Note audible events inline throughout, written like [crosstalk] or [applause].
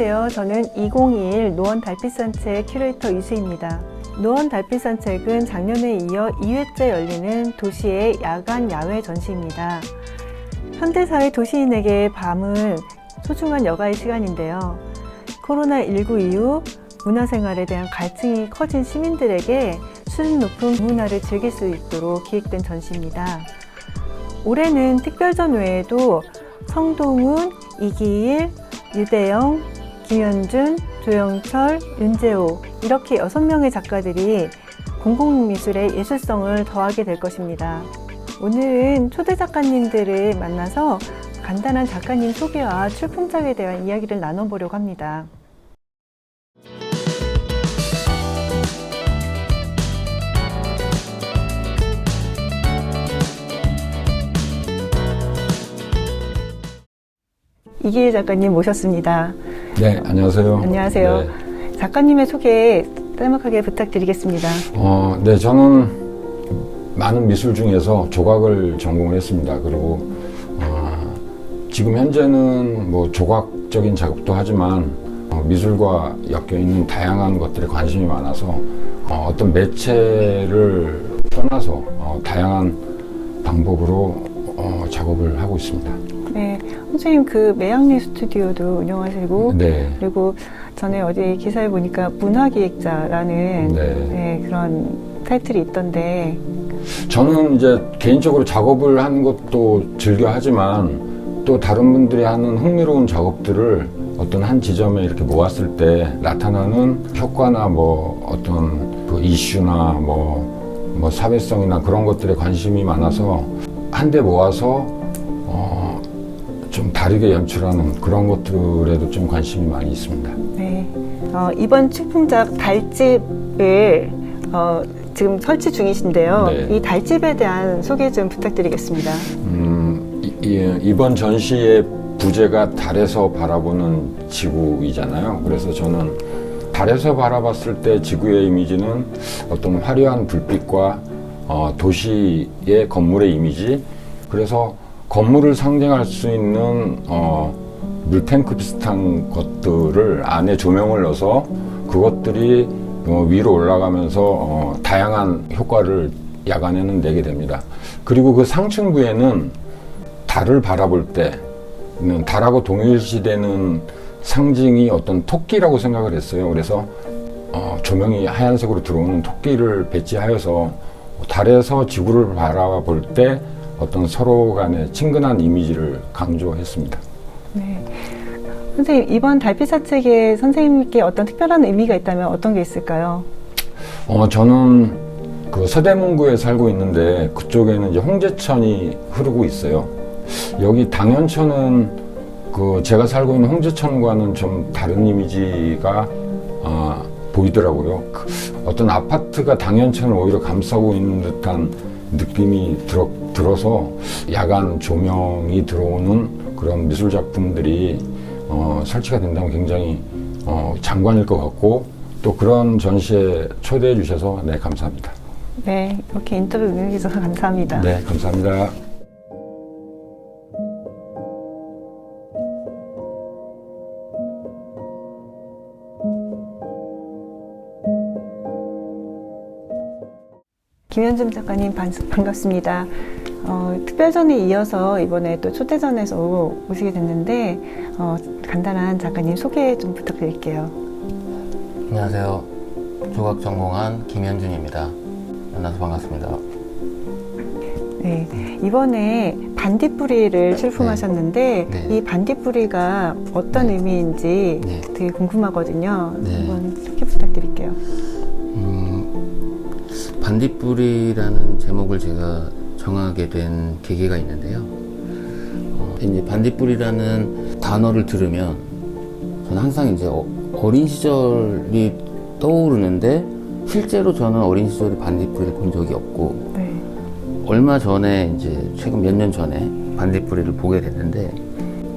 안녕하세요. 저는 2021 노원 달빛 산책 큐레이터 이수입니다. 노원 달빛 산책은 작년에 이어 2회째 열리는 도시의 야간 야외 전시입니다. 현대사회 도시인에게 밤은 소중한 여가의 시간인데요. 코로나19 이후 문화생활에 대한 갈증이 커진 시민들에게 수준 높은 문화를 즐길 수 있도록 기획된 전시입니다. 올해는 특별전 외에도 성동훈, 이기일, 유대영, 김현준, 조영철, 윤재호 이렇게 여섯 명의 작가들이 공공미술의 예술성을 더하게 될 것입니다. 오늘은 초대 작가님들을 만나서 간단한 작가님 소개와 출품작에 대한 이야기를 나눠보려고 합니다. 이기일 작가님 모셨습니다. 네, 안녕하세요. 안녕하세요. 네, 작가님의 소개 짤막하게 부탁드리겠습니다. 어, 네, 저는 많은 미술 중에서 조각을 전공을 했습니다. 그리고 어, 지금 현재는 뭐 조각적인 작업도 하지만 어, 미술과 엮여 있는 다양한 것들에 관심이 많아서 어, 떤 매체를 떠나서 어, 다양한 방법으로 어, 작업을 하고 있습니다. 네, 선생님 그 매양리 스튜디오도 운영하시고 네, 그리고 전에 어디 기사에 보니까 문화기획자라는 네. 네, 그런 타이틀이 있던데 저는 이제 개인적으로 작업을 하는 것도 즐겨 하지만 또 다른 분들이 하는 흥미로운 작업들을 어떤 한 지점에 이렇게 모았을 때 나타나는 효과나 뭐 어떤 그 이슈나 뭐, 뭐 사회성이나 그런 것들에 관심이 많아서 한데 모아서 다르게 연출하는 그런 것들에도 좀 관심이 많이 있습니다. 네, 어, 이번 출품작 달집을 어, 지금 설치 중이신데요. 네. 이 달집에 대한 소개 좀 부탁드리겠습니다. 음, 이- 이, 이번 전시의 부제가 달에서 바라보는 지구이잖아요. 그래서 저는 달에서 바라봤을 때 지구의 이미지는 어떤 화려한 불빛과 어, 도시의 건물의 이미지, 그래서 건물을 상징할 수 있는 어, 물탱크 비슷한 것들을 안에 조명을 넣어서 그것들이 어, 위로 올라가면서 어, 다양한 효과를 야간에는 내게 됩니다. 그리고 그 상층부에는 달을 바라볼 때는 달하고 동일시되는 상징이 어떤 토끼라고 생각을 했어요. 그래서 어, 조명이 하얀색으로 들어오는 토끼를 배치하여서 달에서 지구를 바라볼 때 어떤 서로 간의 친근한 이미지를 강조했습니다. 네. 선생님 이번 달빛 사 책에 선생님께 어떤 특별한 의미가 있다면 어떤 게 있을까요? 어, 저는 그 서대문구에 살고 있는데 그쪽에는 이제 홍제천이 흐르고 있어요. 여기 당연천은 그 제가 살고 있는 홍제천과는 좀 다른 이미지가 아, 보이더라고요. 그 어떤 아파트가 당연천을 오히려 감싸고 있는 듯한 느낌이 들어, 들어서 야간 조명이 들어오는 그런 미술 작품들이 어, 설치가 된다면 굉장히 어, 장관일 것 같고 또 그런 전시에 초대해 주셔서 네 감사합니다. 네, 이렇게 인터뷰 응해주셔서 감사합니다. 네 감사합니다. 김현준 작가님 반, 반갑습니다. 어, 특별전에 이어서 이번에 또 초대전에서 오시게 됐는데 어, 간단한 작가님 소개 좀 부탁드릴게요. 안녕하세요. 조각 전공한 김현준입니다. 만나서 반갑습니다. 네, 이번에 반딧불이를 출품하셨는데 네. 이 반딧불이가 어떤 네. 의미인지 네. 되게 궁금하거든요. 네. 한번 반딧불이라는 제목을 제가 정하게 된 계기가 있는데요. 어, 이제 반딧불이라는 단어를 들으면 저는 항상 이제 어, 어린 시절이 떠오르는데 실제로 저는 어린 시절에 반딧불이를 본 적이 없고 네. 얼마 전에 이제 최근 몇 년 전에 반딧불이를 보게 됐는데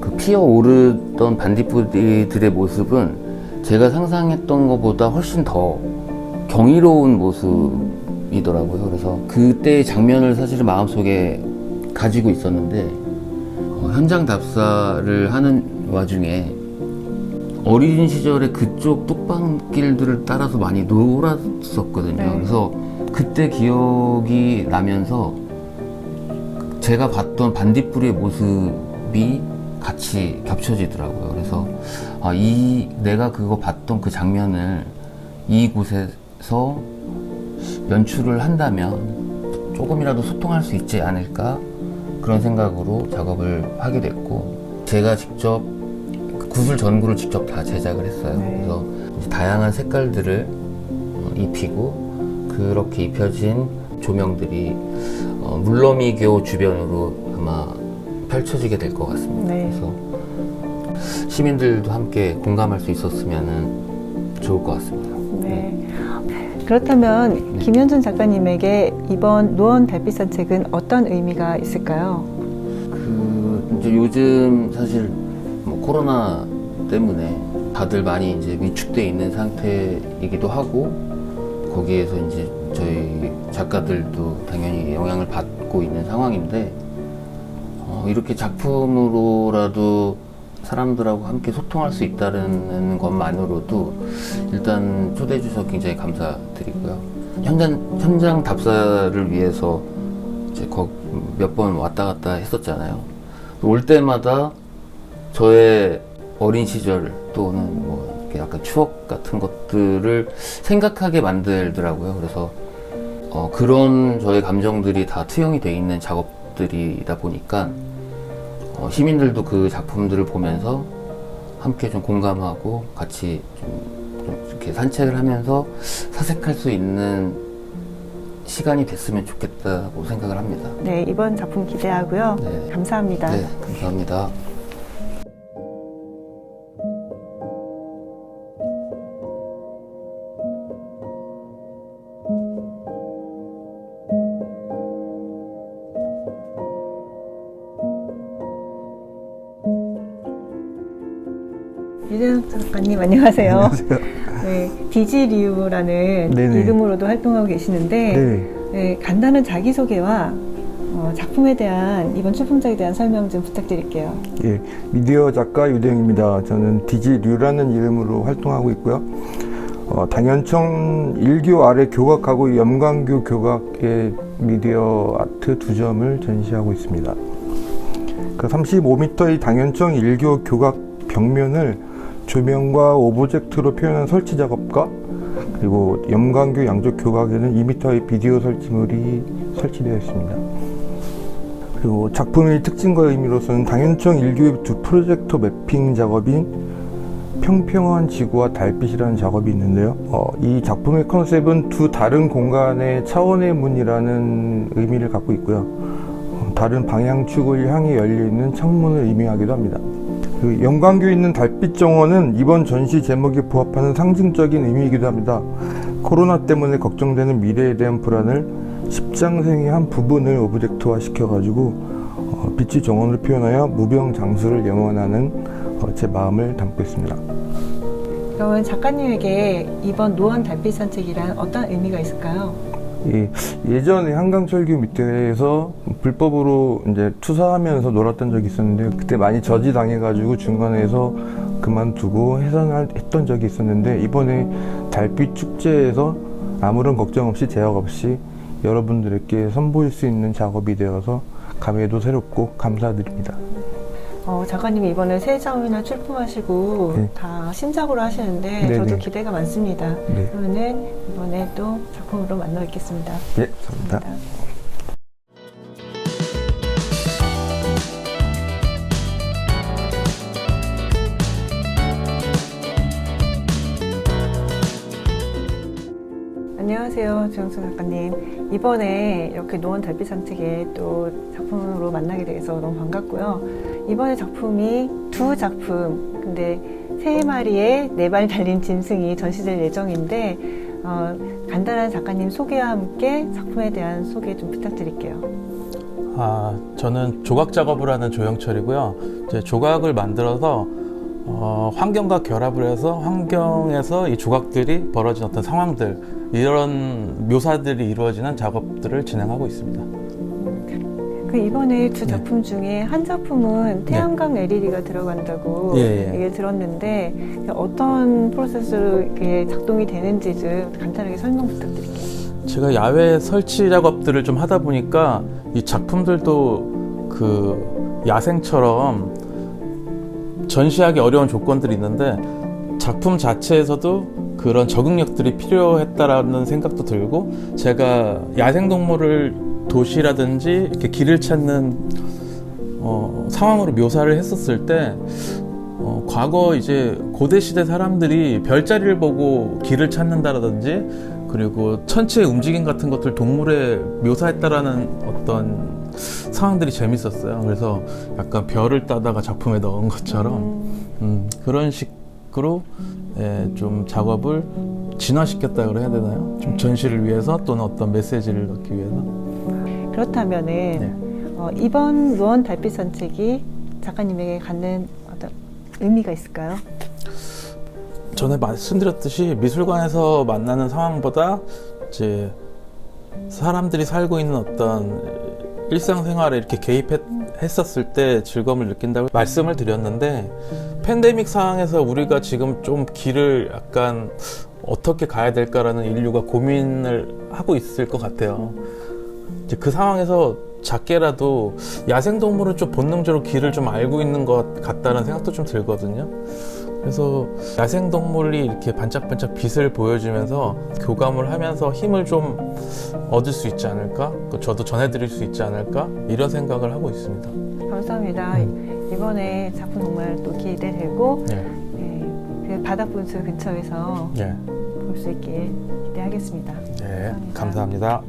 그 피어오르던 반딧불이들의 모습은 제가 상상했던 것보다 훨씬 더 경이로운 모습 이더라고요. 그래서 그때의 장면을 사실은 마음속에 가지고 있었는데 어, 현장 답사를 하는 와중에 어린 시절에 그쪽 뚝방길들을 따라서 많이 놀았었거든요. 네. 그래서 그때 기억이 나면서 제가 봤던 반딧불이의 모습이 같이 겹쳐지더라고요. 그래서 아, 이 내가 그거 봤던 그 장면을 이곳에서 연출을 한다면 조금이라도 소통할 수 있지 않을까 그런 생각으로 작업을 하게 됐고 제가 직접 그 구슬 전구를 직접 다 제작을 했어요. 네. 그래서 다양한 색깔들을 어, 입히고 그렇게 입혀진 조명들이 어, 물러미교 주변으로 아마 펼쳐지게 될 것 같습니다. 네. 그래서 시민들도 함께 공감할 수 있었으면 좋을 것 같습니다. 네. 그렇다면 네. 김현준 작가님에게 이번 노원 달빛 산책은 어떤 의미가 있을까요? 그 이제 요즘 사실 뭐 코로나 때문에 다들 많이 이제 위축돼 있는 상태이기도 하고 거기에서 이제 저희 작가들도 당연히 영향을 받고 있는 상황인데 어, 이렇게 작품으로라도 사람들하고 함께 소통할 수 있다는 것만으로도 일단 초대해 주셔서 굉장히 감사드리고요. 현장 현장 답사를 위해서 이제 몇 번 왔다 갔다 했었잖아요. 올 때마다 저의 어린 시절 또는 뭐 약간 추억 같은 것들을 생각하게 만들더라고요. 그래서 어, 그런 저의 감정들이 다 투영이 돼 있는 작업들이다 보니까 어, 시민들도 그 작품들을 보면서 함께 좀 공감하고 같이 좀, 좀 이렇게 산책을 하면서 사색할 수 있는 시간이 됐으면 좋겠다고 생각을 합니다. 네, 이번 작품 기대하고요. 네. 감사합니다. 네, 감사합니다. 안녕하세요. 안녕하세요. 네, 디지리우라는 네네. 이름으로도 활동하고 계시는데 네. 네, 간단한 자기소개와 어, 작품에 대한 이번 출품작에 대한 설명 좀 부탁드릴게요. 예, 미디어 작가 유대영입니다. 저는 디지류라는 이름으로 활동하고 있고요. 어, 당연청 일교 아래 교각하고 염광교 교각의 미디어 아트 두 점을 전시하고 있습니다. 그 35m의 당연청 일교 교각 벽면을 조명과 오브젝트로 표현한 설치 작업과 그리고 염광교 양쪽 교각에는 2m의 비디오 설치물이 설치되어 있습니다. 그리고 작품의 특징과 의미로서는 당연청 일교의 두 프로젝터 매핑 작업인 평평한 지구와 달빛이라는 작업이 있는데요. 어, 이 작품의 컨셉은 두 다른 공간의 차원의 문이라는 의미를 갖고 있고요. 어, 다른 방향축을 향해 열려 있는 창문을 의미하기도 합니다. 그 영광교에 있는 달빛 정원은 이번 전시 제목에 부합하는 상징적인 의미이기도 합니다. 코로나 때문에 걱정되는 미래에 대한 불안을 십장생의 한 부분을 오브젝트화 시켜가지고 어, 빛의 정원을 표현하여 무병장수를 영원하는 어, 제 마음을 담고 있습니다. 그러면 작가님에게 이번 노원 달빛 산책이란 어떤 의미가 있을까요? 예, 예전에 한강철교 밑에서 불법으로 이제 투사하면서 놀았던 적이 있었는데 그때 많이 저지 당해가지고 중간에서 그만두고 해산했던 적이 있었는데 이번에 달빛 축제에서 아무런 걱정 없이 제약 없이 여러분들에게 선보일 수 있는 작업이 되어서 감회도 새롭고 감사드립니다. 어, 작가님이 이번에 세 장이나 출품하시고 네. 다 신작으로 하시는데 네네. 저도 기대가 많습니다. 네, 그러면은 이번에 또 작품으로 만나 뵙겠습니다. 예, 감사합니다. 안녕하세요, 주영수 작가님. 이번에 이렇게 노원 달빛 산책에 또 작품으로 만나게 돼서 너무 반갑고요. 이번에 작품이 두 작품, 근데 세 마리의 네 발 달린 짐승이 전시될 예정인데, 어, 간단한 작가님 소개와 함께 작품에 대한 소개 좀 부탁드릴게요. 아, 저는 조각 작업을 하는 조영철이고요. 이제 조각을 만들어서 어, 환경과 결합을 해서 환경에서 이 조각들이 벌어진 어떤 상황들 이런 묘사들이 이루어지는 작업들을 진행하고 있습니다. 그 이번에 두 네. 작품 중에 한 작품은 태양광 LED가 들어간다고 예, 예. 얘기를 들었는데 어떤 프로세스로 이게 작동이 되는지 좀 간단하게 설명 부탁드릴게요. 제가 야외 설치 작업들을 좀 하다 보니까 이 작품들도 그 야생처럼 전시하기 어려운 조건들이 있는데 작품 자체에서도 그런 적응력들이 필요했다라는 생각도 들고 제가 야생동물을 도시라든지 이렇게 길을 찾는 어, 상황으로 묘사를 했었을 때 어, 과거 이제 고대 시대 사람들이 별자리를 보고 길을 찾는다라든지 그리고 천체의 움직임 같은 것들 동물에 묘사했다라는 어떤 상황들이 재밌었어요. 그래서 약간 별을 따다가 작품에 넣은 것처럼 음, 그런 식으로 예, 좀 작업을 진화시켰다 그래야 되나요? 좀 전시를 위해서 또는 어떤 메시지를 넣기 위해서. 그렇다면은 네. 어, 이번 루원 달빛 산책이 작가님에게 갖는 어떤 의미가 있을까요? 전에 말씀드렸듯이 미술관에서 만나는 상황보다 이제 사람들이 살고 있는 어떤 일상생활에 이렇게 개입했었을 때 즐거움을 느낀다고 말씀을 드렸는데 팬데믹 상황에서 우리가 지금 좀 길을 약간 어떻게 가야 될까라는 인류가 고민을 하고 있을 것 같아요. 이제 그 상황에서 작게라도 야생동물은 좀 본능적으로 길을 좀 알고 있는 것 같다는 생각도 좀 들거든요. 그래서 야생동물이 이렇게 반짝반짝 빛을 보여주면서 교감을 하면서 힘을 좀 얻을 수 있지 않을까? 그 저도 전해드릴 수 있지 않을까? 이런 생각을 하고 있습니다. 감사합니다. 이번에 작품 정말 또 기대되고 네. 네, 그 바닥분수 근처에서 네. 볼수 있길 기대하겠습니다. 네. 감사합니다.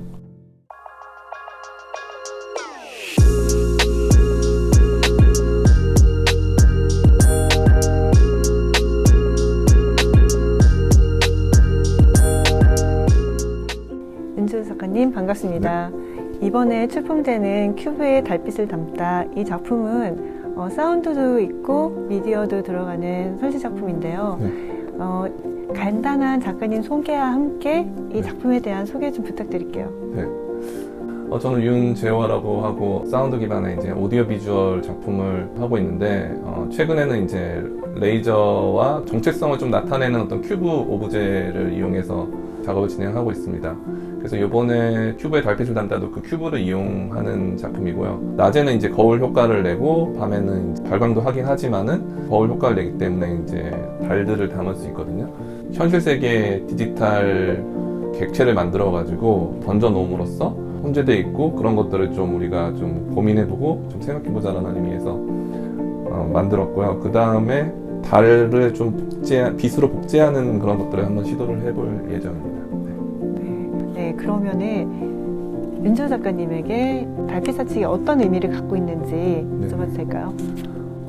은주 작가님 반갑습니다. 이번에 출품되는 큐브의 달빛을 담다 이 작품은 어, 사운드도 있고 미디어도 들어가는 설치 작품인데요. 어, 간단한 작가님 소개와 함께 이 작품에 대한 소개 좀 부탁드릴게요. 어, 저는 윤재화라고 하고 사운드 기반의 이제 오디오 비주얼 작품을 하고 있는데 어, 최근에는 이제 레이저와 정체성을 좀 나타내는 어떤 큐브 오브제를 이용해서 작업을 진행하고 있습니다. 그래서 이번에 큐브의 달빛을 담다도 그 큐브를 이용하는 작품이고요. 낮에는 이제 거울 효과를 내고 밤에는 발광도 하긴 하지만은 거울 효과를 내기 때문에 이제 달들을 담을 수 있거든요. 현실 세계 디지털 객체를 만들어 가지고 던져 놓음으로써 혼재돼 있고 그런 것들을 좀 우리가 좀 고민해보고 좀 생각해보자라는 의미에서 어, 만들었고요. 그 다음에 달을 좀 복제 빛으로 복제하는 그런 것들을 한번 시도를 해볼 예정입니다. 네. 네, 그러면은 윤주 작가님에게 달빛 사칙이 어떤 의미를 갖고 있는지 네. 여쭤봐도 될까요?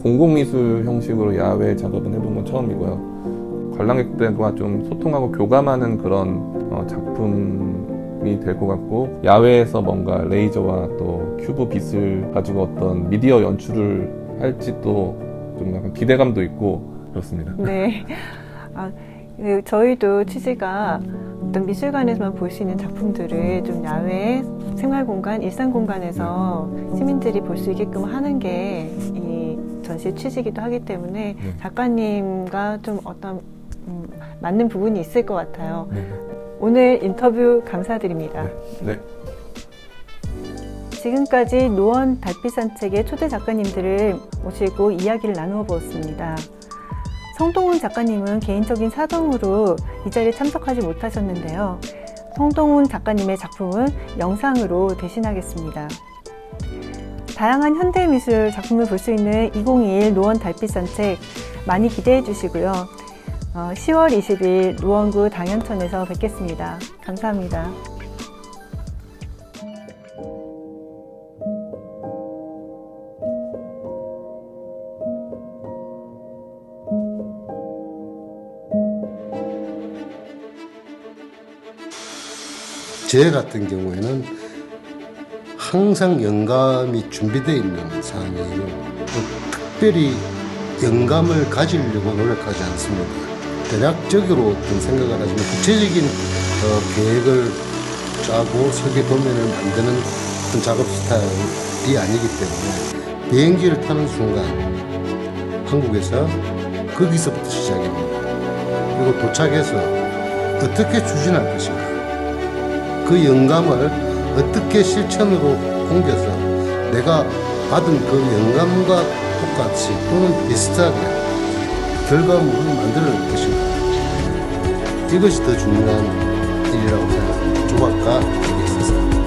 공공미술 형식으로 야외 작업은 해본 건 처음이고요. 관람객들과 좀 소통하고 교감하는 그런 어, 작품이 될 것 같고 야외에서 뭔가 레이저와 또 큐브 빛을 가지고 어떤 미디어 연출을 할지도 좀 약간 기대감도 있고 그렇습니다. 네. [laughs] 아, 그 저희도 취지가 어떤 미술관에서만 볼 수 있는 작품들을 좀 야외 생활 공간, 일상 공간에서 시민들이 볼 수 있게끔 하는 게 이 전시의 취지이기도 하기 때문에 네. 작가님과 좀 어떤 음, 맞는 부분이 있을 것 같아요. 네. 오늘 인터뷰 감사드립니다. 네. 지금까지 노원 달빛 산책의 초대 작가님들을 모시고 이야기를 나누어 보았습니다. 성동훈 작가님은 개인적인 사정으로 이 자리에 참석하지 못하셨는데요. 성동훈 작가님의 작품은 영상으로 대신하겠습니다. 다양한 현대미술 작품을 볼 수 있는 2021 노원 달빛 산책 많이 기대해 주시고요. 어, 10월 20일 노원구 당연천에서 뵙겠습니다. 감사합니다. 제 같은 경우에는 항상 영감이 준비되어 있는 상황이에요. 또 특별히 영감을 가지려고 노력하지 않습니다. 대략적으로 어떤 생각을 하지만 구체적인 어, 계획을 짜고 설계 도면을 만드는 어떤 작업 스타일 일이 아니기 때문에 비행기를 타는 순간 한국에서 거기서부터 시작입니다. 그리고 도착해서 어떻게 추진할 것인가 그 영감을 어떻게 실천으로 옮겨서 내가 받은 그 영감과 똑같이 또는 비슷하게 결과물을 만들어낼 것인가 이것이 더 중요한 일이라고 생각합니다. 조각가 있어서.